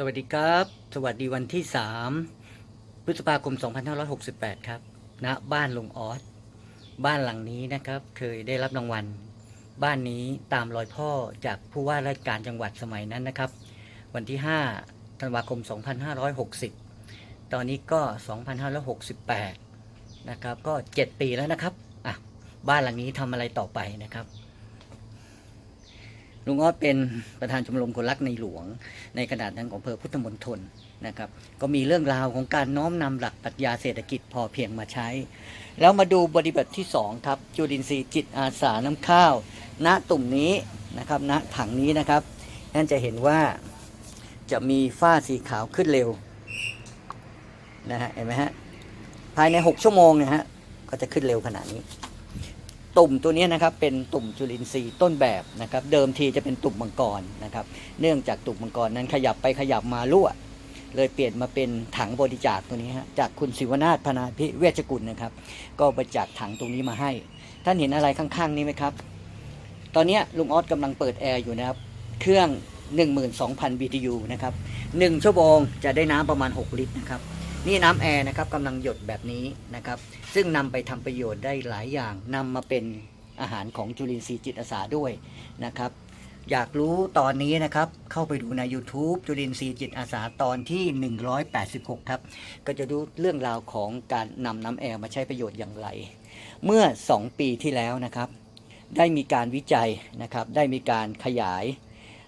สวัสดีครับ สวัสดีวันที่ 3 พฤษภาคม 2568 ครับณบ้านลุงออสบ้านหลังนี้นะครับ เคยได้รับรางวัล บ้านนี้ตามรอยพ่อจากผู้ว่าราชการจังหวัดสมัยนั้นนะครับ วันที่ 5 ธันวาคม 2560 ตอนนี้ก็ 2568 นะครับ ก็ 7 ปีแล้วนะครับอะบ้านหลังนี้ทำอะไรต่อไปนะครับ ลุงออสเป็นประธานชมรมคนรักในหลวง ในขนาดนั้นของอำเภอพุทธมณฑลนะครับ ก็มีเรื่องราวของการน้อมนำหลักปรัชญาเศรษฐกิจพอเพียงมาใช้ แล้วมาดูบริบทที่2ครับจุลินทรีย์จิตอาสาน้ำข้าว ณตุ่มนี้นะครับณถังนี้นะครับนั่นจะเห็นว่าจะมีฝ้าสีขาวขึ้นเร็วนะฮะเห็นไหมฮะภายใน 6 ชั่วโมงนี่ยฮะก็จะขึ้นเร็วขนาดนี้ ตุ่มตัวนี้นะครับเป็นตุ่มจุลินทรีย์ต้นแบบนะครับ เดิมทีจะเป็นตุ่มมังกรนะครับ เนื่องจากตุ่มมังกรนั้นขยับไปขยับมารั่ว เลยเปลี่ยนมาเป็นถังบริจาคตัวนี้ฮะจากคุณศิวนาถพนาพิเวชกุลนะครับ ก็บริจาคถังตรงนี้มาให้ ท่านเห็นอะไรข้างๆ นี้ไหมครับ ตอนนี้ลุงออสกำลังเปิดแอร์อยู่นะครับ เครื่อง 12,000 BTU นะครับ1ชั่วโมงจะได้น้ำประมาณ 6 ลิตรนะครับ นี่น้ำแอร์นะครับกำลังหยดแบบนี้นะครับ ซึ่งนำไปทำประโยชน์ได้หลายอย่างนำมาเป็นอาหารของจุลินทรีย์จิตอาสาด้วยนะครับ อยากรู้ตอนนี้นะครับ เข้าไปดูใน YouTube จุลินทรีย์จิตอาสาตอนที่ 186 ครับ ก็จะดูเรื่องราวของการนำน้ำแอร์มาใช้ประโยชน์อย่างไร เมื่อ 2 ปีที่แล้วนะครับ ได้มีการวิจัยนะครับ ได้มีการขยาย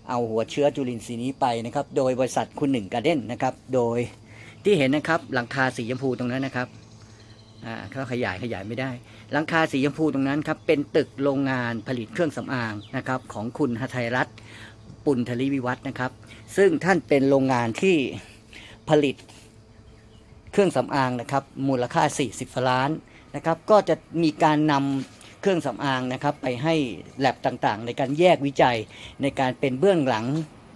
เอาหัวเชื้อจุลินทรีย์นี้ไปนะครับ โดยบริษัทคุณหนึ่งการ์เด้นนะครับ โดย ที่เห็นนะครับหลังคาสีชมพูตรงนั้นนะครับอ่าเขาขยายขยายไม่ได้ หลังคาสีชมพูตรงนั้นครับเป็นตึกโรงงานผลิตเครื่องสำอางนะครับของคุณหทัยรัตน์ปุณธลิวิวัฒนะครับ ซึ่งท่านเป็นโรงงานที่ผลิตเครื่องสำอางนะครับมูลค่า 40ล้านนะครับก็จะมีการนำเครื่องสำอางนะครับไปให้แลบต่างๆ ในการแยกวิจัยในการเป็นเบื้องหลัง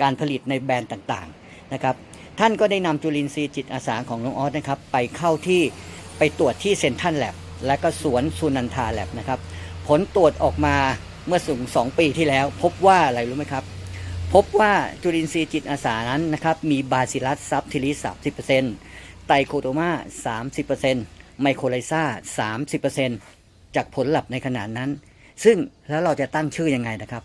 การผลิตในแบรนด์ต่างๆนะครับ ท่านก็ได้นำจุลินทรีย์จิตอาสาของน้องออสนะครับ ไปเข้าที่ไปตรวจที่เซนทันแลบและก็สวนสุนันทาแลบนะครับ ผลตรวจออกมาเมื่อสูงสองปีที่แล้ว พบว่าอะไรรู้ไหมครับ พบว่าจุลินทรีย์จิตอาสานั้นนะครับมีบาซิลัสซับทิลิส30%ไตโคโตมา30%ไมโครไลซา30%จากผลลัพธ์ในขนาดนั้น ซึ่งแล้วเราจะตั้งชื่อยังไงนะครับ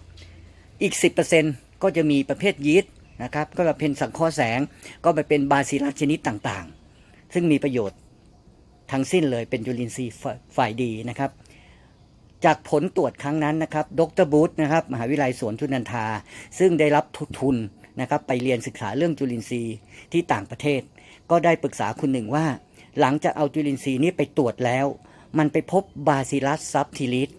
อีก10%ก็จะมีประเภทยีสต์ นะครับก็เป็นสังเคราะห์แสงก็ไปเป็นบาซิลัสชนิดต่างๆ ซึ่งมีประโยชน์ทั้งสิ้นเลยเป็นจุลินทรีย์ฝ่ายดีนะครับ จากผลตรวจครั้งนั้นนะครับดรบูธนะครับมหาวิทยาลัยสวนทุนันทา ซึ่งได้รับทุนนะครับไปเรียนศึกษาเรื่องจุลินทรีย์ที่ต่างประเทศ ก็ได้ปรึกษาคุณหนึ่งว่า หลังจากเอาจุลินทรีย์นี้ไปตรวจแล้ว มันไปพบบาซิลัสซับทิลิส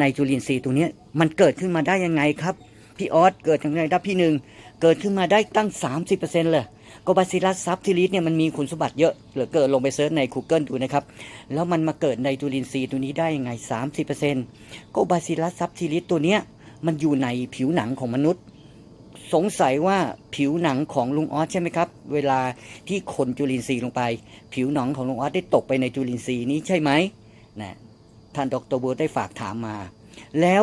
ในจุลินทรีย์ตัวนี้มันเกิดขึ้นมาได้ยังไงครับ พี่ออสเกิดยังไงครับพี่หนึ่ง เกิดขึ้นมาได้ตั้ง 30%เลยกบาซิลัสซับทิลิสเนี่ยมันมีคุณสมบัติเยอะเหลือเกินลงไปเซิร์ชใน Google ดูนะครับ แล้วมันมาเกิดในจุลินทรีย์ตัวนี้ได้ยังไง 30%กบาซิลัสซับทิลิสตัวเนี้ยมันอยู่ในผิวหนังของมนุษย์ สงสัยว่าผิวหนังของลุงออสใช่ไหมครับ เวลาที่คนจุลินทรีย์ลงไป ผิวหนังของลุงออสได้ตกไปในจุลินทรีย์นี้ใช่ไหมนะท่านดรบูธได้ฝากถามมา แล้ว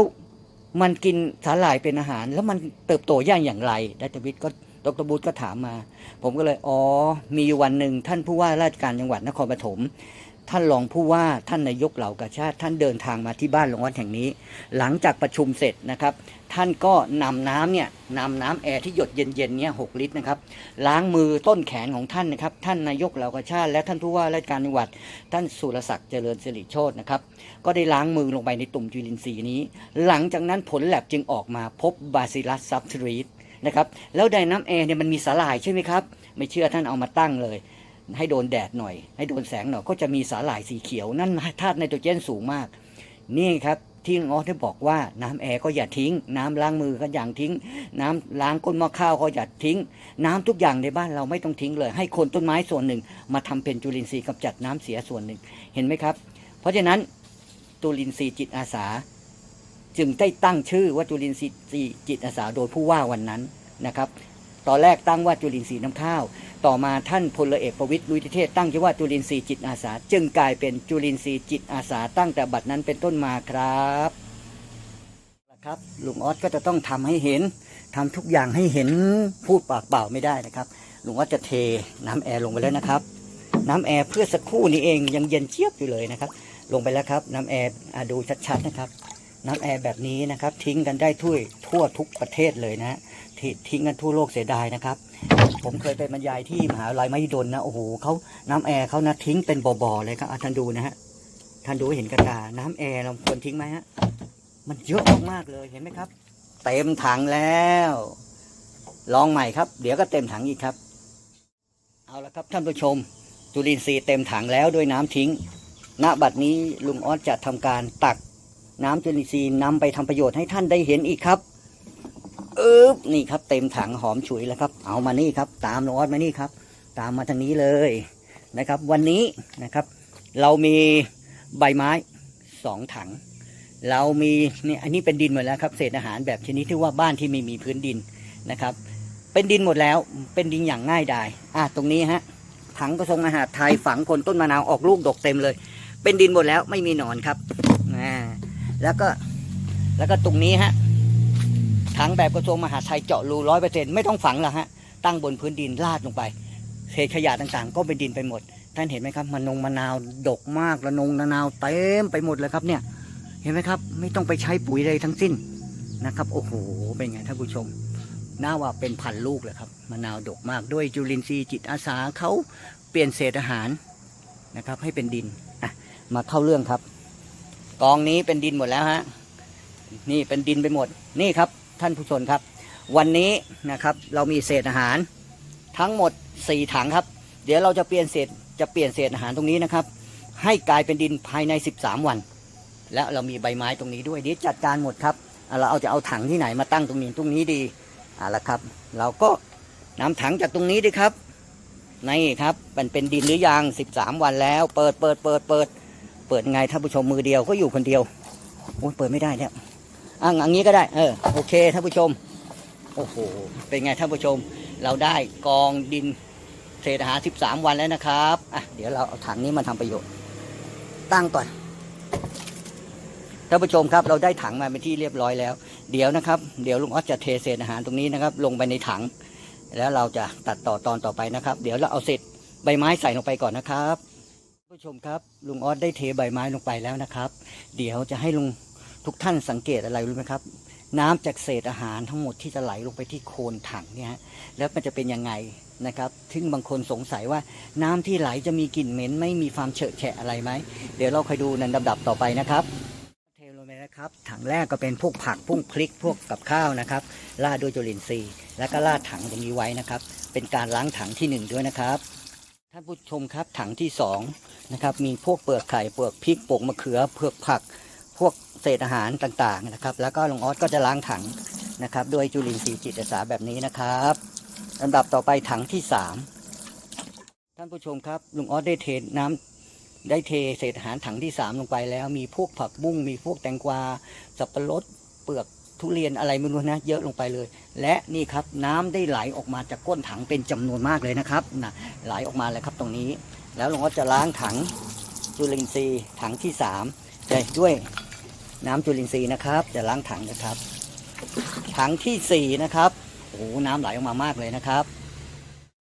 มันกินสาหร่ายเป็นอาหาร แล้วมันเติบโตย่างอย่างไรดรวิทย์ก็ดรบูธก็ถามมา ผมก็เลย อ๋อ มีวันหนึ่งท่านผู้ว่าราชการจังหวัดนครปฐม ท่านรองผู้ว่าท่านนายกเหล่ากาชาติ ท่านเดินทางมาที่บ้านหลวงวัดแห่งนี้ หลังจากประชุมเสร็จนะครับ ท่านก็นำน้ำเนี่ยนำน้ำแอร์ที่หยดเย็นๆเนี่ยหกลิตรนะครับ ล้างมือต้นแขนของท่านนะครับ ท่านนายกเหล่ากาชาติ และท่านผู้ว่าราชการจังหวัด ท่านสุรศักดิ์เจริญสิริโชตนะครับ ก็ได้ล้างมือลงไปในตุ่มจุลินทรีย์นี้ หลังจากนั้นผลแลบจึงออกมาพบบาซิลัสซับทรีสนะครับ แล้วในน้ำแอร์เนี่ยมันมีสาหร่ายใช่ไหมครับ ไม่เชื่อท่านเอามาตั้งเลย ให้โดนแดดหน่อย ให้โดนแสงหน่อยก็จะมีสาหร่ายสีเขียวนั่นธาตุไนโตรเจนสูงมาก นี่ครับที่ออได้บอกว่าน้ำแอร์ก็อย่าทิ้ง น้ำล้างมือก็อย่าทิ้ง น้ำล้างก้นหม้อข้าวก็อย่าทิ้ง น้ำทุกอย่างในบ้านเราไม่ต้องทิ้งเลย ให้คนต้นไม้ส่วนหนึ่ง มาทำเป็นจุลินทรีย์กำจัดน้ำเสียส่วนหนึ่งเห็นไหมครับ เพราะฉะนั้นจุลินทรีย์จิตอาสา จึงได้ตั้งชื่อว่าจุลินทรีย์จิตอาสาโดยผู้ว่าวันนั้นนะครับ ตอนแรกตั้งว่าจุลินทรีย์น้ำข้าว ต่อมาท่านพลเอกประวิตรลุยเทศตั้งชื่อว่าจุลินทรีย์จิตอาสา จึงกลายเป็นจุลินทรีย์จิตอาสาตั้งแต่บัดนั้นเป็นต้นมาครับนะครับลุงออสก็จะต้องทำให้เห็นทำทุกอย่างให้เห็นพูดปากเปล่าไม่ได้นะครับลุงออสจะเทน้ำแอร์ลงไปแล้วนะครับ น้ำแอร์เพื่อสักครู่นี้เองยังเย็นเจี๊ยบอยู่เลยนะครับ ลงไปแล้วครับ น้ำแอร์ดูชัดๆนะครับ น้ำแอร์แบบนี้นะครับ ทิ้งกันได้ทั่วทั่วทุกประเทศเลยนะททิ้งกันทั่วโลกเสียดายนะครับ ผมเคยไปบรรยายที่มหาลัยมหิดลนะโอ้โหเขาน้ำแอร์เขานะทิ้งเป็นบ่อๆเลยครับท่านดูนะฮะท่านดูเห็นกระตาน้ำแอร์เราควรทิ้งไหมฮะมันเยอะมากๆเลยเห็นไหมครับ เต็มถังแล้ว ลองใหม่ครับ เดี๋ยวก็เต็มถังอีกครับ เอาละครับท่านผู้ชม จุลินทรีย์เต็มถังแล้วด้วยน้ำทิ้งณบัดนี้ลุงออสจะทำการตักน้ำจุลินทรีย์นำไปทำประโยชน์ให้ท่านได้เห็นอีกครับ อึ๊บนี่ครับ เต็มถังหอมฉุยแล้วครับ เอามานี่ครับ ตามลุงออสมานี่ครับ ตามมาทางนี้เลยนะครับ วันนี้นะครับ เรามีใบไม้สองถัง เรามีเนี่ยอันนี้เป็นดินหมดแล้วครับ เศษอาหารแบบชนิดที่ว่าบ้านที่ไม่มีพื้นดินนะครับ เป็นดินหมดแล้วเป็นดินอย่างง่ายดายอะตรงนี้ฮะถังกระทรงอาหารไทยฝังคนต้นมะนาวออกลูกดกเต็มเลย เป็นดินหมดแล้วไม่มีหนอนครับอ่าแล้วก็แล้วก็ตรงนี้ฮะ ถังแบบกระทรวงมหาดไทยเจาะรูร้อยเปอร์เซ็นไม่ต้องฝังหรอกฮะตั้งบนพื้นดินลาดลงไปเศษขยะต่างๆ ก็เป็นดินไปหมด ท่านเห็นไหมครับมันนงมะนาวดกมากระนงมะนาวเต็มไปหมดเลยครับเนี่ย เห็นไหมครับ ไม่ต้องไปใช้ปุ๋ยเลยทั้งสิ้นนะครับ โอ้โหเป็นไงท่านผู้ชมน่าว่าเป็นพันลูกเลยครับมะนาวดกมากด้วยจุลินทรีย์จิตอาสาเขาเปลี่ยนเศษอาหารนะครับ ให้เป็นดินอะมาเข้าเรื่องครับ กองนี้เป็นดินหมดแล้วฮะนี่เป็นดินไปหมดนี่ครับ ท่านผู้ชมครับ วันนี้นะครับเรามีเศษอาหารทั้งหมดสี่ถังครับ เดี๋ยวเราจะเปลี่ยนเศษจะเปลี่ยนเศษอาหารตรงนี้นะครับ ให้กลายเป็นดินภายใน 13 วัน แล้วเรามีใบไม้ตรงนี้ด้วยเดี๋ยวจัดการหมดครับเราเอาจะเอาถังที่ไหนมาตั้งตรงนี้ตรงนี้ดีเอาละครับ เราก็นำถังจากตรงนี้ดิครับนี่ครับมันเป็นดินหรือยัง 13 วันแล้ว เปิดเปิดเปิดเปิดเปิดไงท่านผู้ชมมือเดียวก็อยู่คนเดียวโอ้ยเปิดไม่ได้แล้ว อะอันนี้ก็ได้ เออ โอเคท่านผู้ชม โอ้โห เป็นไงท่านผู้ชม เราได้กองดินเศษอาหาร13 วันแล้วนะครับ อะ เดี๋ยวเราเอาถังนี้มาทำประโยชน์ ตั้งก่อน ท่านผู้ชมครับเราได้ถังมาเป็นที่เรียบร้อยแล้ว เดี๋ยวนะครับ เดี๋ยวลุงออสจะเทเศษอาหารตรงนี้นะครับ ลงไปในถัง แล้วเราจะตัดต่อตอนต่อไปนะครับ เดี๋ยวเราเอาเศษใบไม้ใส่ลงไปก่อนนะครับ ผู้ชมครับ ลุงออสได้เทใบไม้ลงไปแล้วนะครับ เดี๋ยวจะให้ลุง ทุกท่านสังเกตอะไรรู้ไหมครับ น้ำจากเศษอาหารทั้งหมดที่จะไหลลงไปที่โคนถังเนี่ยฮะแล้วมันจะเป็นยังไงนะครับถึงบางคนสงสัยว่าน้ำที่ไหลจะมีกลิ่นเหม็น ไม่มีความเฉอะแฉะอะไรไหม เดี๋ยวเราคอยดูในลำดับต่อไปนะครับเทลงไปนะครับ ถังแรกก็เป็นพวกผักพวกพริกพวกกับข้าวนะครับราดด้วยจุลินทรีย์ แล้วก็ราดถังตรงนี้ไว้นะครับ เป็นการล้างถังที่หนึ่งด้วยนะครับ ท่านผู้ชมครับถังที่สองนะครับมีพวกเปลือกไข่เปลือกพริกปลกมะเขือเปลือกผัก เศษอาหารต่างๆนะครับ แล้วก็ลุงออสก็จะล้างถังนะครับ ด้วยจุลินทรีย์จิตอาสาแบบนี้นะครับลำดับต่อไปถังที่สามท่านผู้ชมครับลุงออสได้เทน้ำได้เทเศษอาหารถังที่สามลงไปแล้ว มีพวกผักบุ้งมีพวกแตงกวาสับปะรดเปลือกทุเรียนอะไรไม่รู้นะ เยอะลงไปเลย และนี่ครับน้ำได้ไหลออกมาจากก้นถังเป็นจำนวนมากเลยนะครับนะไหลออกมาเลยครับตรงนี้ แล้วเราก็จะล้างถังจุลินทรีย์ถังที่สามด้วย น้ำจุลินทรีย์นะครับจะล้างถังนะครับ ถังที่สี่นะครับโอ้โหน้ำไหลออกมามากเลยนะครับ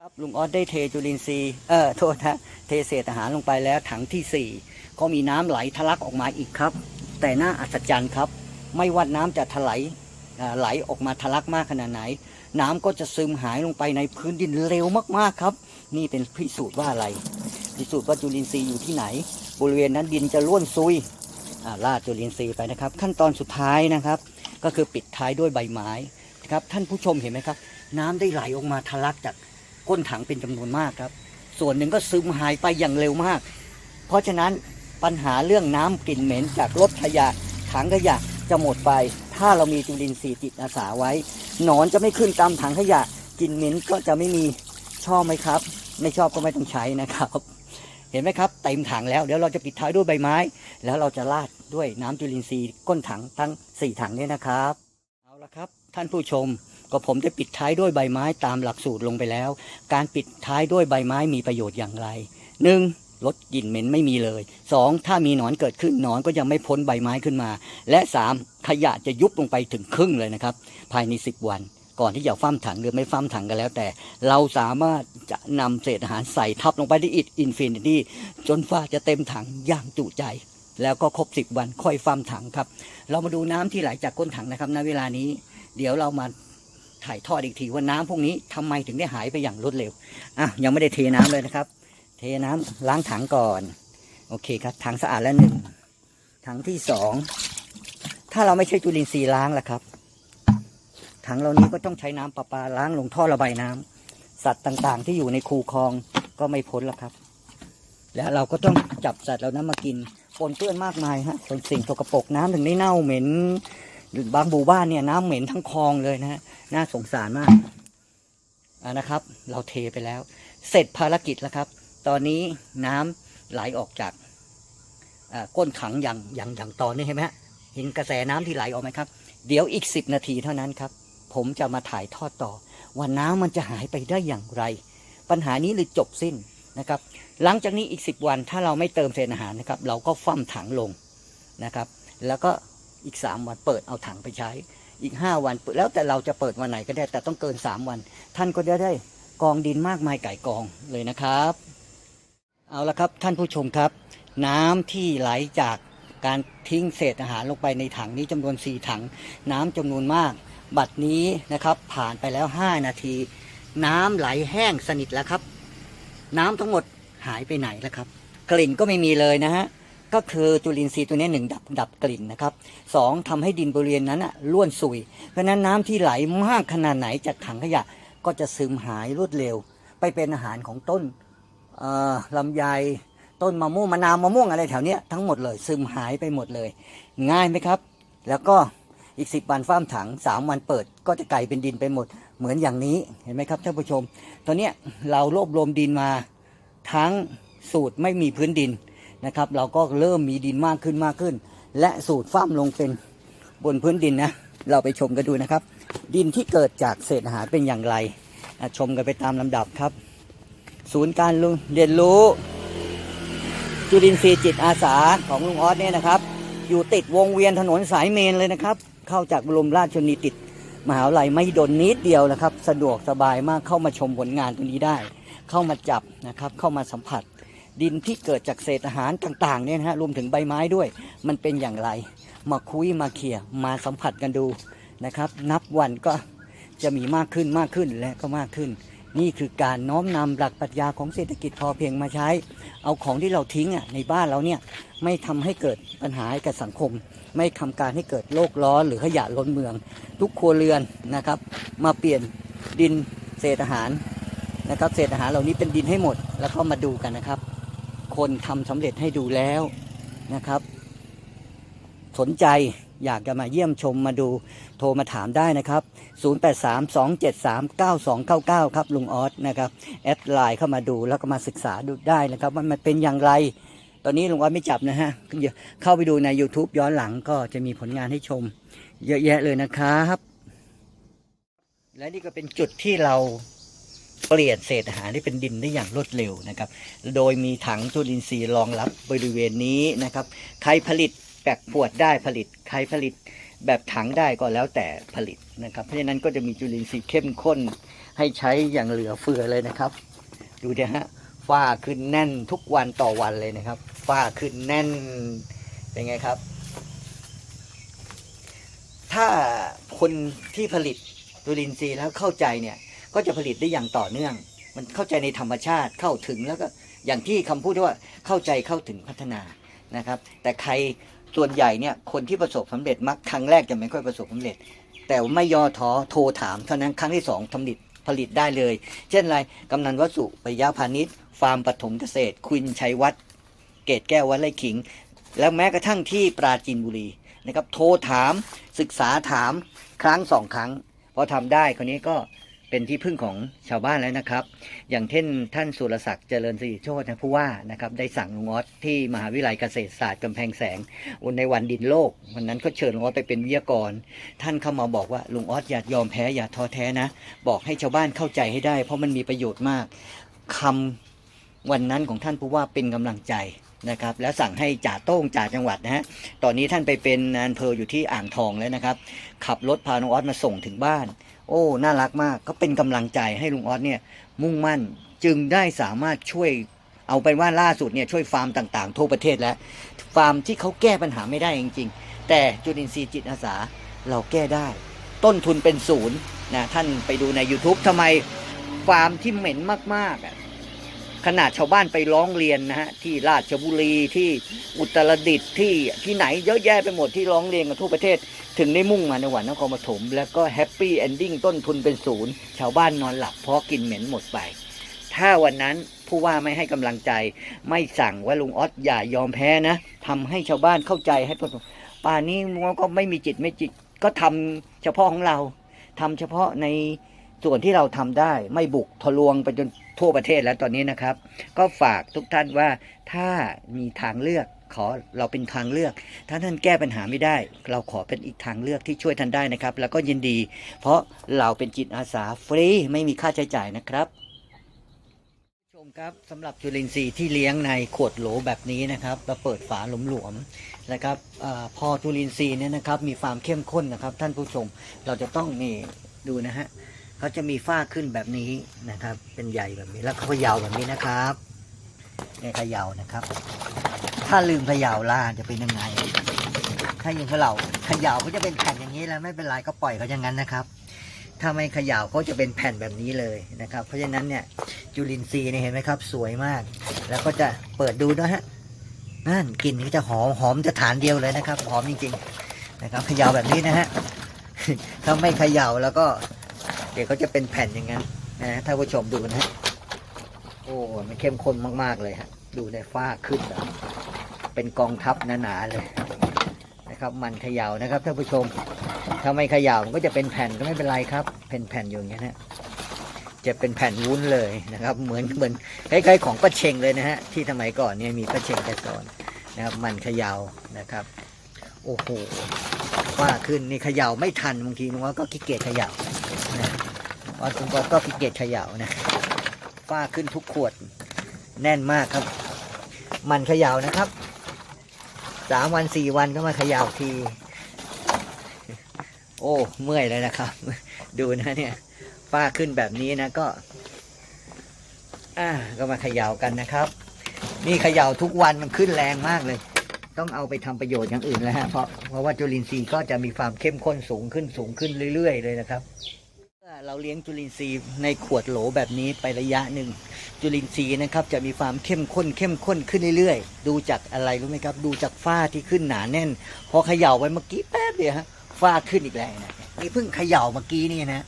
ครับลุงออสได้เทจุลินทรีย์เออโทษนะเทเศษอาหารลงไปแล้วถังที่สี่ก็มีน้ำไหลทะลักออกมาอีกครับ แต่น่าอัศจรรย์ครับ ไม่ว่าน้ำจะถลายไหลออกมาทะลักมากขนาดไหน น้ำก็จะซึมหายลงไปในพื้นดินเร็วมากๆครับ นี่เป็นพิสูจน์ว่าอะไร พิสูจน์ว่าจุลินทรีย์อยู่ที่ไหน บริเวณนั้นดินจะร่วนซุย อ่าลาดจุลินทรีย์ไปนะครับ ขั้นตอนสุดท้ายนะครับ ก็คือปิดท้ายด้วยใบไม้นะครับท่านผู้ชมเห็นไหมครับ น้ำได้ไหลออกมาทะลักจากก้นถังเป็นจำนวนมากครับ ส่วนหนึ่งก็ซึมหายไปอย่างเร็วมาก เพราะฉะนั้นปัญหาเรื่องน้ำกลิ่นเหม็นจากรถขยะถังขยะจะหมดไป ถ้าเรามีจุลินทรีย์จิตอาสาไว้ หนอนจะไม่ขึ้นตามถังขยะกลิ่นเหม็นก็จะไม่มีชอบไหมครับ ไม่ชอบก็ไม่ต้องใช้นะครับ เห็นไหมครับเต็มถังแล้วเดี๋ยวเราจะปิดท้ายด้วยใบไม้ แล้วเราจะราดด้วยน้ำจุลินทรีย์ก้นถังทั้งสี่ถังนี้นะครับเอาละครับ ท่านผู้ชมก็ผมได้ปิดท้ายด้วยใบไม้ตามหลักสูตรลงไปแล้ว การปิดท้ายด้วยใบไม้มีประโยชน์อย่างไรหนึ่งลดกลิ่นเหม็นไม่มีเลยสองถ้ามีหนอนเกิดขึ้นหนอนก็ยังไม่พ้นใบไม้ขึ้นมา และสามขยะจะยุบลงไปถึงครึ่งเลยนะครับ ภายใน 10 วัน ก่อนที่จะฟั่มถังหรือไม่ฟั่มถังกันแล้ว แต่เราสามารถจะนำเศษอาหารใส่ทับลงไปที่อิฐอินฟินิตี้จนฟ้าจะเต็มถังอย่างจุใจ แล้วก็ครบสิบวันค่อยฟั่มถังครับ เรามาดูน้ำที่ไหลจากก้นถังนะครับณเวลานี้ เดี๋ยวเรามาถ่ายทอดอีกทีว่าน้ำพวกนี้ทำไมถึงได้หายไปอย่างรวดเร็วอะยังไม่ได้เทน้ำเลยนะครับ เทน้ำล้างถังก่อน โอเคครับถังสะอาดแล้วหนึ่งถังที่สองถ้าเราไม่ใช้จุลินทรีย์ล้างล่ะครับ ถังเหล่านี้ก็ต้องใช้น้ำประปาล้างลงท่อระบายน้ำสัตว์ต่างๆ ที่อยู่ในคูคลองก็ไม่พ้นแล้วครับ แล้วเราก็ต้องจับสัตว์เหล่านั้นมากินปนเปื้อนมากมายฮะเป็นสิ่งสกปรกน้ำถึงได้เน่าเหม็นบางหมู่บ้านเนี่ยน้ำเหม็นทั้งคลองเลยนะฮะน่าสงสารมากอ่านะครับ เราเทไปแล้ว เสร็จภารกิจแล้วครับ ตอนนี้น้ำไหลออกจากก้นถังอย่างอย่างอย่างตอนนี้เห็นไหมฮะเห็นกระแสน้ำที่ไหลออกไหมครับ เดี๋ยวอีกสิบนาทีเท่านั้นครับ ผมจะมาถ่ายทอดต่อ ว่าน้ำมันจะหายไปได้อย่างไร ปัญหานี้เลยจบสิ้นนะครับ หลังจากนี้อีกสิบวันถ้าเราไม่เติมเศษอาหารนะครับ เราก็ฟั่มถังลงนะครับ แล้วก็อีกสามวันเปิดเอาถังไปใช้ อีกห้าวันแล้วแต่เราจะเปิดวันไหนก็ได้ แต่ต้องเกินสามวัน ท่านก็จะได้กองดินมากมายไก่กองเลยนะครับ เอาละครับท่านผู้ชมครับ น้ำที่ไหลจากการทิ้งเศษอาหารลงไปในถังนี้จำนวนสี่ถัง น้ำจำนวนมาก บัดนี้นะครับผ่านไปแล้ว 5 นาที น้ำไหลแห้งสนิทแล้วครับ น้ำทั้งหมดหายไปไหนแล้วครับ กลิ่นก็ไม่มีเลยนะฮะก็คือจุลินทรีย์ตัวนี้หนึ่งดับดับกลิ่นนะครับสองทำให้ดินบริเวณนั้นอะล้วนซุย เพราะนั้นน้ำที่ไหลมากขนาดไหนจากถังขยะก็จะซึมหายรวดเร็ว ไปเป็นอาหารของต้นลำไยต้นมะม่วงมะนาวมะม่วงอะไรแถวเนี้ยทั้งหมดเลยซึมหายไปหมดเลย ง่ายไหมครับ แล้วก็ อีกสิบวันฟ้ามถังสามวันเปิดก็จะกลายเป็นดินไปหมด เหมือนอย่างนี้เห็นไหมครับท่านผู้ชม ตอนนี้เรารวบรวมดินมาทั้งสูตรไม่มีพื้นดินนะครับ เราก็เริ่มมีดินมากขึ้นมากขึ้น และสูตรฟ้ามลงเป็นบนพื้นดินนะ เราไปชมกันดูนะครับ ดินที่เกิดจากเศษอาหารเป็นอย่างไร ชมกันไปตามลำดับครับ ศูนย์การเรียนรู้จุลินทรีย์จิตอาสาของลุงออสเนี่ยนะครับ อยู่ติดวงเวียนถนนสายเมนเลยนะครับ เข้าจากบรมราชชนนีติดมหาวิทยาลัยไม่ดนนิดเดียวนะครับ สะดวกสบายมากเข้ามาชมผลงานตรงนี้ได้ เข้ามาจับนะครับ เข้ามาสัมผัส ดินที่เกิดจากเศษอาหารต่างๆเนี่ยนะฮะรวมถึงใบไม้ด้วย มันเป็นอย่างไร มาคุยมาเขี่ยมาสัมผัสกันดูนะครับ นับวันก็จะมีมากขึ้นมากขึ้นและก็มากขึ้น นี่คือการน้อมนำหลักปรัชญาของเศรษฐกิจพอเพียงมาใช้ เอาของที่เราทิ้งอะในบ้านเราเนี่ยไม่ทำให้เกิดปัญหาให้กับสังคม ไม่ทำการให้เกิดโลกร้อนหรือขยะล้นเมือง ทุกครัวเรือนนะครับ มาเปลี่ยนดินเศษอาหารนะครับ เศษอาหารเหล่านี้เป็นดินให้หมด แล้วก็มาดูกันนะครับ คนทำสำเร็จให้ดูแล้วนะครับ สนใจอยากจะมาเยี่ยมชมมาดูโทรมาถามได้นะครับ 0832739299 ครับลุงออสนะครับ แอดไลน์เข้ามาดูแล้วก็มาศึกษาดูได้นะครับว่ามันเป็นอย่างไร ตอนนี้ลุงออสไม่จับนะฮะเข้าไปดูใน YouTube ย้อนหลังก็จะมีผลงานให้ชม เยอะแยะเลยนะครับ และนี่ก็เป็นจุดที่เราเปลี่ยนเศษอาหารที่เป็นดินได้อย่างรวดเร็วนะครับ โดยมีถังจุลินทรีย์รองรับบริเวณนี้นะครับ ใครผลิตแบบขวดได้ผลิต ใครผลิตแบบถังได้ก็แล้วแต่ผลิตนะครับ เพราะฉะนั้นก็จะมีจุลินทรีย์เข้มข้นให้ใช้อย่างเหลือเฟือเลยนะครับ ดูเดี๋ยฮะ ฝ้าขึ้นแน่นทุกวันต่อวันเลยนะครับ ฝ้าขึ้นแน่น เป็นไงครับ ถ้าคนที่ผลิตจุลินทรีแล้วเข้าใจเนี่ย ก็จะผลิตได้อย่างต่อเนื่อง มันเข้าใจในธรรมชาติเข้าถึงแล้วก็อย่างที่คำพูดที่ว่าเข้าใจเข้าถึงพัฒนานะครับ แต่ใครส่วนใหญ่เนี่ยคนที่ประสบสำเร็จมักครั้งแรกจะไม่ค่อยประสบสำเร็จ แต่ไม่ย่อท้อโทรถามเท่านั้นครั้งที่สองผลิตผลิตได้เลย เช่นไรกำนันวสุปยาพาณิชย์ ฟาร์มปฐมเกษตร คุณชัยวัฒน์เกตแก้ววัดไร่ขิง แล้วแม้กระทั่งที่ปราจีนบุรีนะครับโทรถามศึกษาถามครั้งสองครั้งพอทำได้คนนี้ก็เป็นที่พึ่งของชาวบ้านแล้วนะครับ อย่างเช่นท่านสุรศักดิ์เจริญสิริโชตนะผู้ว่านะครับได้สั่งลุงออสที่มหาวิทยาลัยเกษตรศาสตร์กำแพงแสงในวันดินโลก วันนั้นก็เชิญลุงออสไปเป็นวิทยากร ท่านเข้ามาบอกว่าลุงออสอย่ายอมแพ้อย่าท้อแท้นะ บอกให้ชาวบ้านเข้าใจให้ได้ เพราะมันมีประโยชน์มากคำ วันนั้นของท่านผู้ว่าเป็นกำลังใจนะครับแล้วสั่งให้จ่าโต้งจ่าจังหวัดนะฮะตอนนี้ท่านไปเป็นนายอำเภออยู่ที่อ่างทองแล้วนะครับ ขับรถพาน้องออสมาส่งถึงบ้าน โอ้ น่ารักมากก็เป็นกำลังใจให้ลุงออสเนี่ยมุ่งมั่นจึงได้สามารถช่วยเอาเป็นว่าล่าสุดเนี่ยช่วยฟาร์มต่างๆ ทั่วประเทศแล้ว ฟาร์มที่เขาแก้ปัญหาไม่ได้จริง ๆ แต่จุลินทรีย์จิตอาสาเราแก้ได้ ต้นทุนเป็นศูนย์นะท่านไปดูใน YouTube ทำไมฟาร์มที่เหม็นมากๆ ขนาดชาวบ้านไปร้องเรียนนะฮะที่ราชบุรีที่อุตรดิตถ์ที่ที่ไหนเยอะแยะไปหมดที่ร้องเรียนกันทั่วประเทศ ถึงได้มุ่งมาในวันนครปฐมแล้วก็แฮปปี้เอนดิ้งต้นทุนเป็นศูนย์ชาวบ้านนอนหลับเพราะกินเหม็นหมดไป ถ้าวันนั้นผู้ว่าไม่ให้กำลังใจ ไม่สั่งว่าลุงออสอย่ายอมแพ้นะทำให้ชาวบ้านเข้าใจให้ป่านนี้มันก็ไม่มีจิตไม่จิตก็ทำเฉพาะของเราทำเฉพาะในส่วนที่เราทำได้ไม่บุกทะลวงไปจนทั่วประเทศแล้วตอนนี้นะครับ ก็ฝากทุกท่านว่าถ้ามีทางเลือกขอเราเป็นทางเลือก ถ้าท่านแก้ปัญหาไม่ได้ เราขอเป็นอีกทางเลือกที่ช่วยท่านได้นะครับ แล้วก็ยินดี เพราะเราเป็นจิตอาสาฟรีไม่มีค่าใช้จ่ายนะครับชมครับสำหรับจุลินทรีย์ที่เลี้ยงในขวดโหลแบบนี้นะครับเราเปิดฝาหลวมๆนะครับอพอจุลินทรีย์เนี่ยนะครับมีความเข้มข้นนะครับ ท่านผู้ชมเราจะต้องนี่ดูนะฮะ เขาจะมีฝ้าขึ้นแบบนี้นะครับ เป็นใหญ่แบบนี้แล้วเขาก็ยาวแบบนี้นะครับเนี่ยเขยานะครับ ถ้าลืมเขย่าวล่าจะเป็นยังไง ถ้ายังเข่าเขย่าวเขาจะเป็นแผ่นอย่างนี้แล้วไม่เป็นไรก็ปล่อยเขาอย่างนั้นนะครับ ถ้าไม่เขย่าเขาจะเป็นแผ่นแบบนี้เลยนะครับ เพราะฉะนั้นเนี่ยจุลินทรีย์เนี่ยเห็นไหมครับ สวยมาก แล้วก็จะเปิดดูนะฮะนั่นกลิ่นก็จะหอมหอมจะฐานเดียวเลยนะครับหอมจริงๆนะครับเขย่าแบบนี้นะฮะถ้าไม่เขย่าแล้วก็ เดี๋ยวเขาจะเป็นแผ่นอย่างนั้นนะถ้านผู้ชมดูนะฮะโอ้มันเข้มข้นมาก ๆ เลยฮะ ดูในฟ้าขึ้นแบบเป็นกองทัพหนาๆเลยนะครับ มันเขย่านะครับท่านผู้ชม ถ้าไม่เขย่ามันก็จะเป็นแผ่นก็ไม่เป็นไรครับเป็นแผ่นอยู่อย่างเงี้ยนะจะเป็นแผ่นวุ้นเลยนะครับ เหมือนเหมือนคล้ายๆของป้าเชงเลยนะฮะที่สมัยก่อนเนี่ยมีป้าเชงแต่สอนนะครับ มันเขย่านะครับ โอ้โหว่าขึ้นนี่เขย่าไม่ทันบางทีนึกว่าก็ขี้เกียจเขย่านะ ว่าคุณก็ก็ขี้เกียจเขย่านะฝ้าขึ้นทุกขวดแน่นมากครับ มันเขย่านะครับสามวันสี่วันก็มาเขย่าที โอ้เมื่อยเลยนะครับ ดูนะเนี่ยฝ้าขึ้นแบบนี้นะก็อ่าก็มาเขย่ากันนะครับ นี่เขย่าทุกวันมันขึ้นแรงมากเลย ต้องเอาไปทำประโยชน์อย่างอื่นแล้วฮะเพราะเพราะว่าจุลินทรีย์ก็จะมีความเข้มข้นสูงขึ้นสูงขึ้นเรื่อยๆเลยนะครับ เราเลี้ยงจุลินทรีย์ในขวดโหลแบบนี้ไประยะหนึ่ง จุลินทรีย์นะครับจะมีความเข้มข้นเข้มข้นขึ้นเรื่อยๆ ดูจากอะไรรู้ไหมครับ ดูจากฝ้าที่ขึ้นหนาแน่น พอเขย่าไปเมื่อกี้แป๊บเดียวฮะฝ้าขึ้นอีกแล้วนะนี่เพิ่งเขย่าเมื่อกี้นี่นะ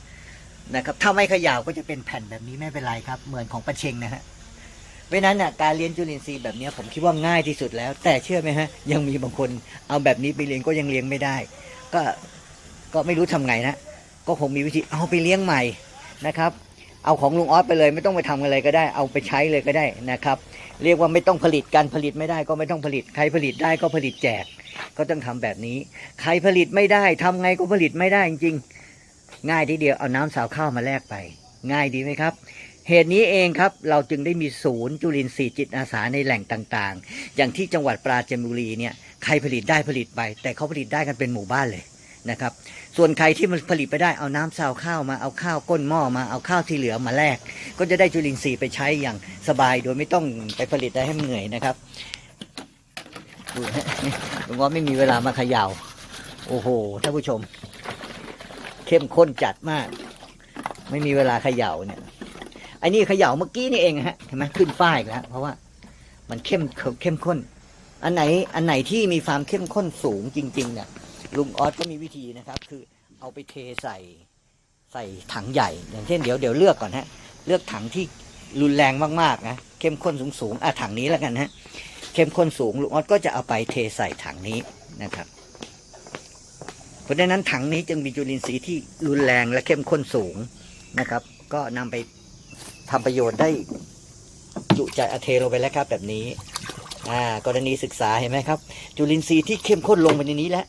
นะครับถ้าไม่เขย่าก็จะเป็นแผ่นแบบนี้ไม่เป็นไรครับ เหมือนของปลาเชงนะฮะเพราะนั้นน่ะการเลี้ยงจุลินทรีย์แบบนี้ผมคิดว่าง่ายที่สุดแล้ว แต่เชื่อไหมฮะยังมีบางคนเอาแบบนี้ไปเลี้ยงก็ยังเลี้ยงไม่ได้ ก็ก็ไม่รู้ทำไงนะ ก็คงมีวิธีเอาไปเลี้ยงใหม่นะครับ เอาของลุงออสไปเลย ไม่ต้องไปทำอะไรก็ได้ เอาไปใช้เลยก็ได้นะครับ เรียกว่าไม่ต้องผลิตการผลิตไม่ได้ก็ไม่ต้องผลิตใครผลิตได้ก็ผลิตแจก ก็ต้องทำแบบนี้ ใครผลิตไม่ได้ทำไงก็ผลิตไม่ได้จริงๆ ง่ายทีเดียวเอาน้ำสาวข้าวมาแลกไป ง่ายดีไหมครับเหตุนี้เองครับเราจึงได้มีศูนย์จุลินทรีย์จิตอาสาในแหล่งต่างๆ อย่างที่จังหวัดปราจีนบุรีเนี่ยใครผลิตได้ผลิตไป แต่เขาผลิตได้กันเป็นหมู่บ้านเลย นะครับ ส่วนใครที่มันผลิตไปได้เอาน้ำซาวข้าวมาเอาข้าวก้นหม้อมาเอาข้าวที่เหลือมาแลกก็จะได้จุลินทรีย์ไปใช้อย่างสบาย โดยไม่ต้องไปผลิตได้ให้เหนื่อยนะครับดูนะลุงว่าไม่มีเวลามาเขย่าโอ้โหท่านผู้ชม เข้มข้นจัดมาก ไม่มีเวลาเขย่าเนี่ยไอ้นี่เขย่าเมื่อกี้นี่เองฮะเห็นไหมขึ้นฝ้ายแล้วเพราะว่ามันเข้มเข้มข้น อันไหนอันไหนที่มีความเข้มข้นสูงจริง ๆ เนี่ย ลุงออสก็มีวิธีนะครับ คือเอาไปเทใส่ใส่ถังใหญ่ อย่างเช่นเดี๋ยวเดี๋ยวเลือกก่อนฮะ เลือกถังที่รุนแรงมากๆนะเข้มข้นสูงๆอะถังนี้แล้วกันฮะเข้มข้นสูงลุงออสก็จะเอาไปเทใส่ถังนี้นะครับเพราะฉะนั้นถังนี้จึงมีจุลินทรีย์ที่รุนแรงและเข้มข้นสูงนะครับ ก็นำไปทำประโยชน์ได้จุใจอะเทลงไปแล้วครับแบบนี้อ่ากรณีศึกษาเห็นไหมครับ จุลินทรีย์ที่เข้มข้นลงไปในนี้แล้ว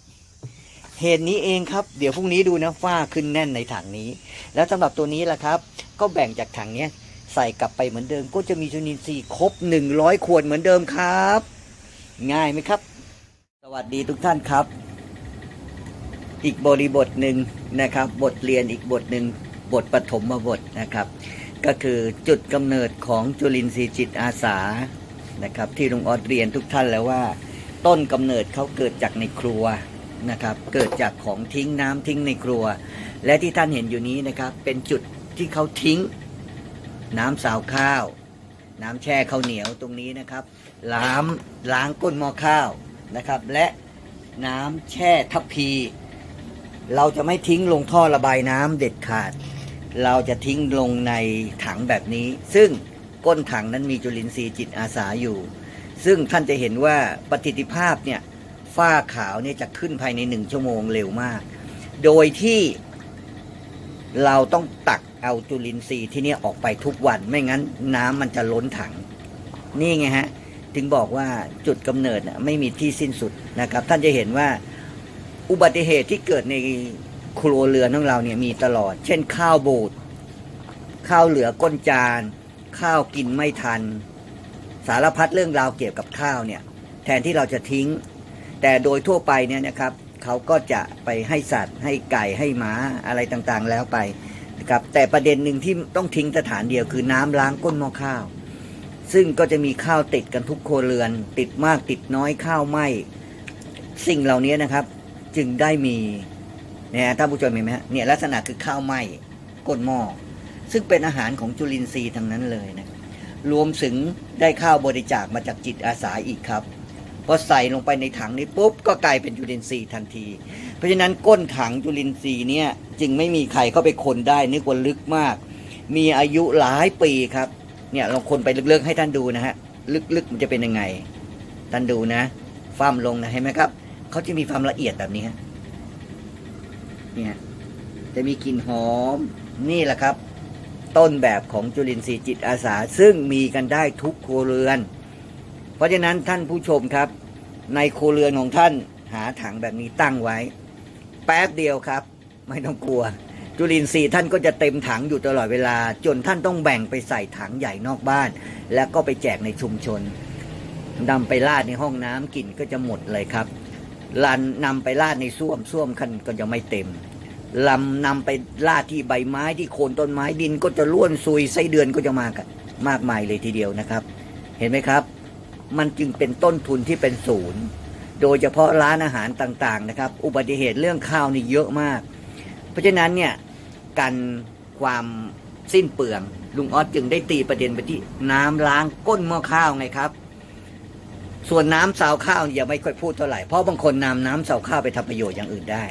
เหตุนี้เองครับ เดี๋ยวพรุ่งนี้ดูนะฝ้าขึ้นแน่นในถังนี้ แล้วสำหรับตัวนี้ล่ะครับ ก็แบ่งจากถังเนี้ยใส่กลับไปเหมือนเดิม ก็จะมีจุลินทรีย์ครบ 100 ขวดเหมือนเดิมครับ ง่ายไหมครับ สวัสดีทุกท่านครับ อีกบริบทหนึ่งนะครับ บทเรียนอีกบทหนึ่งบทปฐมบทนะครับ ก็คือจุดกำเนิดของจุลินทรีย์จิตอาสานะครับ ที่ลุงออดเรียนทุกท่านแล้วว่า ต้นกำเนิดเขาเกิดจากในครัว นะครับ เกิดจากของทิ้งน้ำทิ้งในครัว และที่ท่านเห็นอยู่นี้นะครับ เป็นจุดที่เขาทิ้ง น้ำสาวข้าว น้ำแช่ข้าวเหนียวตรงนี้นะครับ ล้างล้างก้นหม้อข้าวนะครับ และน้ำแช่ทัพพี เราจะไม่ทิ้งลงท่อระบายน้ำเด็ดขาด เราจะทิ้งลงในถังแบบนี้ ซึ่งก้นถังนั้นมีจุลินทรีย์จิตอาสาอยู่ ซึ่งท่านจะเห็นว่าประสิทธิภาพเนี่ย ฝ้าขาวเนี่ยจะขึ้นภายในหนึ่งชั่วโมงเร็วมาก โดยที่เราต้องตักเอาจุลินทรีย์ที่นี่ออกไปทุกวัน ไม่งั้นน้ำมันจะล้นถัง นี่ไงฮะ ถึงบอกว่าจุดกำเนิดไม่มีที่สิ้นสุดนะครับ ท่านจะเห็นว่าอุบัติเหตุที่เกิดในครัวเรือนของเราเนี่ยมีตลอด เช่นข้าวบูดข้าวเหลือก้นจาน ข้าวกินไม่ทัน สารพัดเรื่องราวเกี่ยวกับข้าวเนี่ย แทนที่เราจะทิ้ง แต่โดยทั่วไปเนี่ยนะครับเขาก็จะไปให้สัตว์ ให้ไก่ให้หมาอะไรต่างๆแล้วไปนะครับแต่ประเด็นหนึ่งที่ต้องทิ้งสถานเดียวคือน้ำล้างก้นหม้อข้าว ซึ่งก็จะมีข้าวติดกันทุกโครเรือน ติดมากติดน้อยข้าวไหมสิ่งเหล่านี้นะครับ จึงได้มีเนี่ยท่านผู้ชมเห็นไหมฮะเนี่ยลักษณะคือข้าวไหมก้นหม้อซึ่งเป็นอาหารของจุลินทรีย์ทั้งนั้นเลยนะรวมถึงได้ข้าวบริจาคมาจากจิตอาสาอีกครับ พอใส่ลงไปในถังนี้ปุ๊บก็กลายเป็นจุลินทรีย์ทันที เพราะฉะนั้นก้นถังจุลินทรีย์เนี่ยจึงไม่มีใครเข้าไปคนได้นึกว่าลึกมาก มีอายุหลายปีครับเนี่ยลองคนไปลึกๆให้ท่านดูนะฮะลึกๆมันจะเป็นยังไง ท่านดูนะฟ้ามลงนะเห็นไหมครับเขาจะมีความละเอียดแบบนี้ฮะเนี่ยจะมีกลิ่นหอมนี่แหละครับ ต้นแบบของจุลินทรีย์จิตอาสา ซึ่งมีกันได้ทุกครัวเรือน เพราะฉะนั้นท่านผู้ชมครับ ในครัวเรือนของท่านหาถังแบบนี้ตั้งไว้ แป๊บเดียวครับ ไม่ต้องกลัว จุลินทรีย์ท่านก็จะเต็มถังอยู่ตลอดเวลา จนท่านต้องแบ่งไปใส่ถังใหญ่นอกบ้าน แล้วก็ไปแจกในชุมชนนำไปราดในห้องน้ำกลิ่นก็จะหมดเลยครับลันนำไปราดในส้วมส้วมคันก็จะไม่เต็มลำนำไปราดที่ใบไม้ที่โคนต้นไม้ดินก็จะร่วนซุยไส้เดือนก็จะมากมากมายเลยทีเดียวนะครับ เห็นไหมครับ มันจึงเป็นต้นทุนที่เป็นศูนย์ โดยเฉพาะร้านอาหารต่างๆนะครับ อุบัติเหตุเรื่องข้าวนี่เยอะมาก เพราะฉะนั้นเนี่ยกันความสิ้นเปลือง ลุงออสจึงได้ตีประเด็นไปที่น้ำล้างก้นหม้อข้าวไงครับ ส่วนน้ำสาวข้าวอย่าไม่ค่อยพูดเท่าไหร่เพราะบางคนนำน้ำสาวข้าวไปทำประโยชน์อย่างอื่นได้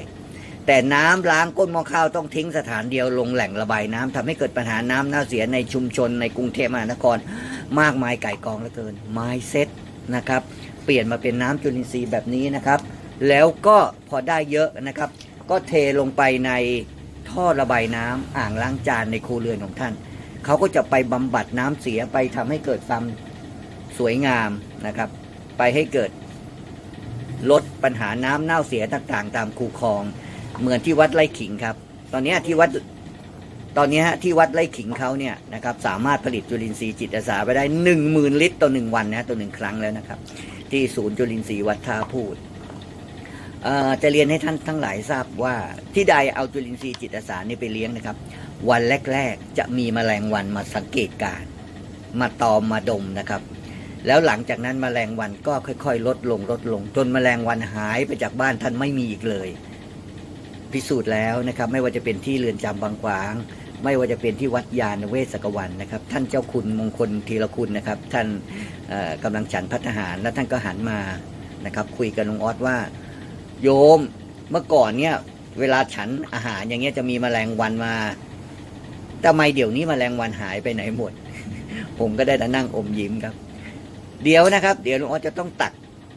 แต่น้ำล้างก้นหม้อข้าวต้องทิ้งสถานเดียวลงแหล่งระบายน้ำทำให้เกิดปัญหาน้ำเน่าเสียในชุมชนในกรุงเทพมหานคร มากมายไก่กองเหลือเกิน ไม้เซ็ตนะครับ เปลี่ยนมาเป็นน้ำจุลินทรีย์แบบนี้นะครับ แล้วก็พอได้เยอะนะครับ ก็เทลงไปในท่อระบายน้ำอ่างล้างจานในครัวเรือนของท่าน เขาก็จะไปบำบัดน้ำเสียไปทำให้เกิดความสวยงามนะครับ ไปให้เกิดลดปัญหาน้ำเน่าเสียต่างๆ ตามคูคลอง เหมือนที่วัดไร่ขิงครับ ตอนนี้ที่วัดตอนนี้ฮะที่วัดไร่ขิงเขาเนี่ยนะครับสามารถผลิตจุลินทรีย์จิตอาสาไปได้หนึ่งหมื่นลิตรต่อหนึ่งวันนะต่อหนึ่งครั้งแล้วนะครับ ที่ศูนย์จุลินทรีย์วัดท่าพูดจะเรียนให้ท่านทั้งหลายทราบว่าที่ใดเอาจุลินทรีย์จิตอาสานี่ไปเลี้ยงนะครับ วันแรก ๆ จะมีแมลงวันมาสังเกตการ มาตอมมาดมนะครับ แล้วหลังจากนั้นแมลงวันก็ค่อย ๆ ลดลงลดลง จนแมลงวันหายไปจากบ้านท่านไม่มีอีกเลย พิสูจน์แล้วนะครับ ไม่ว่าจะเป็นที่เรือนจำบางขวาง ไม่ว่าจะเป็นที่วัดยานเวศกวันนะครับ ท่านเจ้าคุณมงคลทีละคุณนะครับ ท่านเอ่อกำลังฉันพัฒหารแล้วท่านก็หันมานะครับ คุยกับลุงออสว่า โยมเมื่อก่อนเนี่ยเวลาฉันอาหารอย่างเงี้ยจะมีแมลงวันมาทำไมเดี๋ยวนี้แมลงวันหายไปไหนหมด ผมก็ได้แต่นั่งอมยิ้มครับ เดี๋ยวนะครับ เดี๋ยวลุงออสจะต้องตัก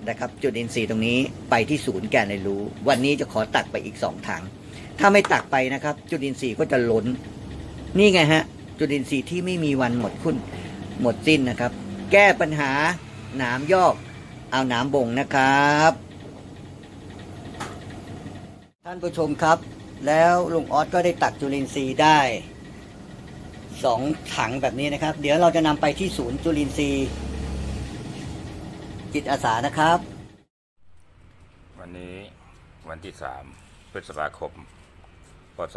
นะครับจุดอินทรีย์ตรงนี้ไปที่ศูนย์แการเรียนรู้ วันนี้จะขอตักไปอีกสองถัง ถ้าไม่ตักไปนะครับ จุลินทรีย์ก็จะล้น นี่ไงฮะจุลินทรีย์ที่ไม่มีวันหมดคุณหมดสิ้นนะครับ แก้ปัญหาหนามยอกเอาหนามบ่งนะครับ ท่านผู้ชมครับ แล้วลุงออสก็ได้ตักจุลินทรีย์ได้สองถังแบบนี้นะครับ เดี๋ยวเราจะนำไปที่ศูนย์จุลินทรีย์ จิตอาสานะครับ วันนี้วันที่ 3 พฤษภาคม พศ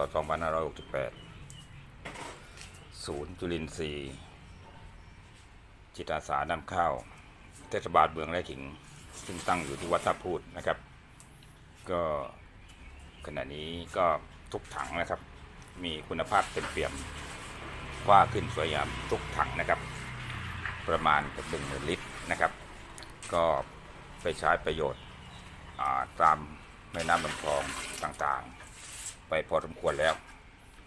2568 ศูนย์จุลินทรีย์ จิตอาสานำข้าว เทศบาลเมืองไร่ขิง ซึ่งตั้งอยู่ที่วัดท่าพูดนะครับ ก็ขณะนี้ก็ทุกถังนะครับ มีคุณภาพเต็มเปี่ยมว่าขึ้นสวยงามทุกถังนะครับ ประมาณกือบหนึ่งลิตรนะครับ ก็ไปใช้ประโยชน์ตามแม่น้ำลำคลองต่างๆ ไปพอสมควรแล้ว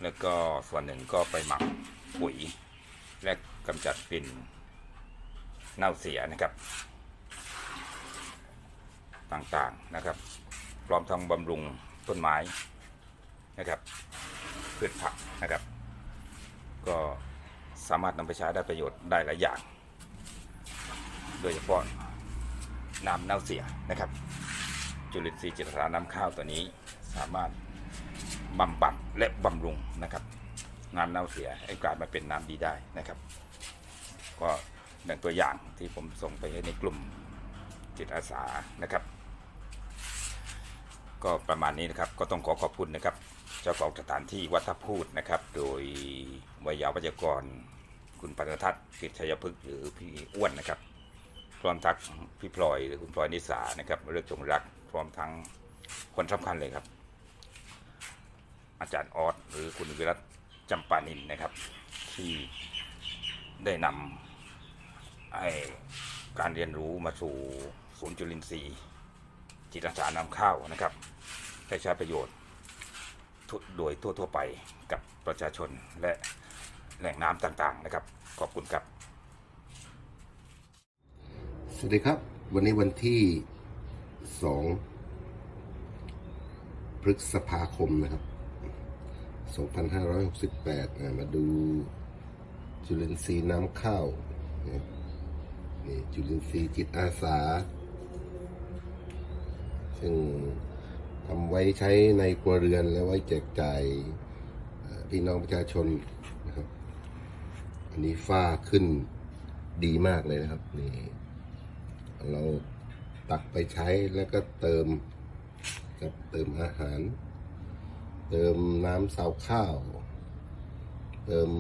แล้วก็ส่วนหนึ่งก็ไปหมักปุ๋ย และกำจัดกลิ่นเน่าเสียนะครับ ต่างๆนะครับพร้อมทั้งบำรุงต้นไม้นะครับพืชผักนะครับ ก็สามารถนำไปใช้ได้ประโยชน์ได้หลายอย่าง โดยเฉพาะ น้ำเน่าเสียนะครับ จุลินทรีย์จิตราน้ำข้าวตัวนี้สามารถบำบัดและบำรุงนะครับน้ำเน่าเสียให้กลายมาเป็นน้ำดีได้นะครับ ก็หนึ่งตัวอย่างที่ผมส่งไปให้ในกลุ่มจิตอาสานะครับ ก็ประมาณนี้นะครับก็ต้องขอขอบคุณนะครับ เจ้าของสถานที่วัดทับพูดนะครับ โดยวิยาวัจกร คุณปัญทัศน์กิจชัยพฤกษ์หรือพี่อ้วนนะครับ พร้อมทั้งพี่พลอยหรือคุณพลอยนิสานะครับเลือกจงรักพร้อมทั้งคนสำคัญเลยครับ อาจารย์ออสหรือคุณวิรัตจำปานินนะครับ ที่ได้นำให้การเรียนรู้มาสู่ศูนย์จุลินทรีย์จิตอาสานำข้าวนะครับให้ใช้ประโยชน์ทุโดยทั่วๆไปกับประชาชนและแหล่งน้ำต่างๆนะครับ ขอบคุณครับ สวัสดีครับ วันนี้วันที่สองพฤษภาคมนะครับ 2568อะมาดูจุลินทรีย์น้ำข้าวนี่จุลินทรีย์จิตอาสา ซึ่งทำไว้ใช้ในครัวเรือนและไว้แจกจ่ายพี่น้องประชาชนนะครับ อันนี้ฝ้าขึ้นดีมากเลยนะครับนี่ เราตักไปใช้แล้วก็เติมกับเติมอาหาร เติมน้ำซาวข้าว เติม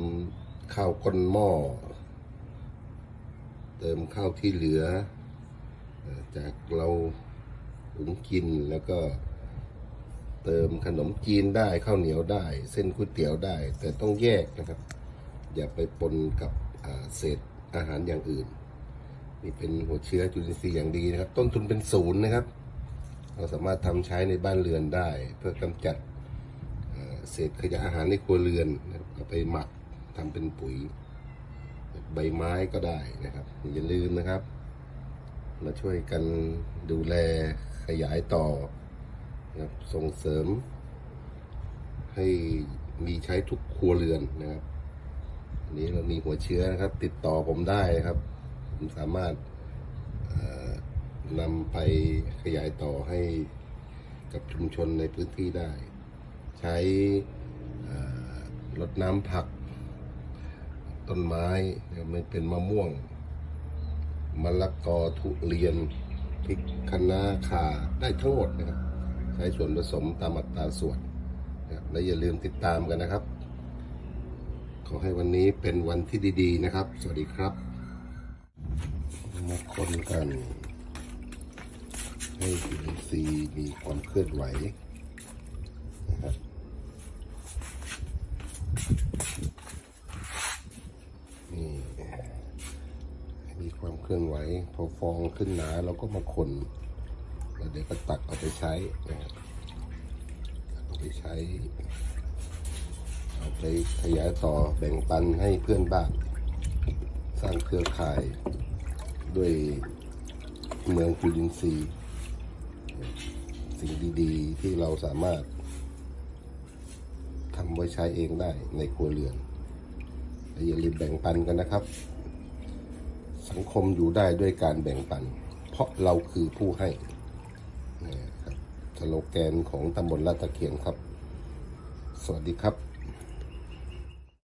ข้าวก้นหม้อ เติมข้าวที่เหลือ จากเราหุงกินแล้วก็เติมขนมจีนได้ข้าวเหนียวได้ เส้นก๋วยเตี๋ยวได้ แต่ต้องแยกนะครับ อย่าไปปนกับเศษอาหารอย่างอื่น นี่เป็นหัวเชื้อจุลินทรีย์อย่างดีนะครับ ต้นทุนเป็นศูนย์นะครับ เราสามารถทำใช้ในบ้านเรือนได้ เพื่อกำจัดเศษขยะอาหารในครัวเรือนเอาไปหมักทำเป็นปุ๋ย ใบไม้ก็ได้นะครับอย่าลืมนะครับ มาช่วยกันดูแลขยายต่อนะครับส่งเสริม ให้มีใช้ทุกครัวเรือนนะครับอันนี้เรามีหัวเชื้อนะครับ ติดต่อผมได้ครับ สามารถนำไปขยายต่อให้กับชุมชนในพื้นที่ได้ ใช้รดน้ำผัก ต้นไม้ไม่เป็นมะม่วงมะละกอทุเรียนพริกคะน้าข่าได้ทั้งหมดนะครับ ใช้ส่วนผสมตามอัตราส่วนนะครับและอย่าลืมติดตามกันนะครับ ขอให้วันนี้เป็นวันที่ดี ๆ นะครับ สวัสดีครับ มาคนกัน ให้จุลินทรีมีความเคลื่อนไหวนะครับนี่มีความเคลื่อนไหว พอฟองขึ้นหนาเราก็มาคนแล้วเดี๋ยวก็ตักเอาไปใช้นะครับเอาไปใช้ เอาไปขยายต่อแบ่งปันให้เพื่อนบ้าน สร้างเครือข่าย ด้วยเมืองจุลินทรีย์สิ่งดีๆ ที่เราสามารถทำไว้ใช้เองได้ในครัวเรือนและอย่าลืมแบ่งปันกันนะครับ สังคมอยู่ได้ด้วยการแบ่งปัน เพราะเราคือผู้ให้นะครับสโลแกนของตำบลลาดตะเคียนครับ สวัสดีครับ